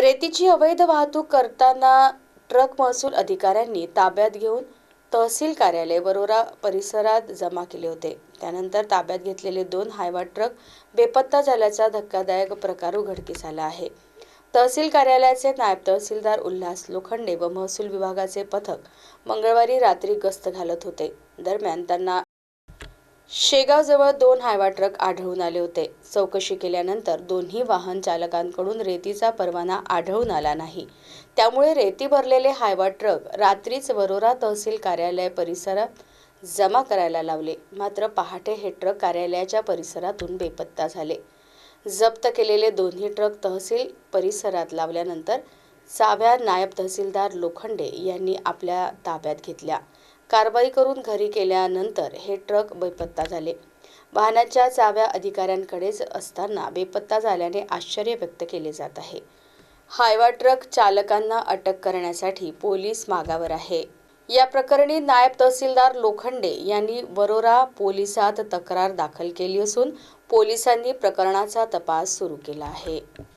रेतीची अवैध वाहतूक करताना ट्रक महसूल अधिकाऱ्यांनी ताब्यात घेऊन तहसील कार्यालय वरोरा परिसरात जमा केले होते. त्यानंतर ताब्यात घेतलेले दोन हायवा ट्रक बेपत्ता झाल्याचा धक्कादायक प्रकार उघडकीस आला आहे. तहसील कार्यालयाचे नायब तहसीलदार उल्हास लोखंडे व महसूल विभागाचे पथक मंगळवारी रात्री गस्त घालत होते. दरम्यान त्यांना शेगावजवळ दोन हायवा ट्रक आढळून आले होते. चौकशी केल्यानंतर दोन्ही वाहन चालकांकडून रेतीचा परवाना आढळून आला नाही. त्यामुळे रेती भरलेले हायवा ट्रक रात्रीच वरोरा तहसील कार्यालय परिसरात जमा करायला लावले. मात्र पहाटे हे ट्रक कार्यालयाच्या परिसरातून बेपत्ता झाले. जप्त केलेले दोन्ही ट्रक तहसील परिसरात लावल्यानंतर चाव्या नायब तहसीलदार लोखंडे यांनी आपल्या ताब्यात घेतल्या. कारवाई करून घरी केल्यानंतर हे ट्रक बेपत्ता झाले. वाहनाच्या चाव्या अधिकाऱ्यांकडेच असताना बेपत्ता झाल्याने आश्चर्य व्यक्त केले जात आहे. हायवा ट्रक चालकांना अटक करण्यासाठी पोलीस मागावर आहे. या प्रकरणी नायब तहसीलदार लोखंडे यांनी वरोरा पोलिसात तक्रार दाखल केली असून पोलिसांनी प्रकरणाचा तपास सुरू केला आहे.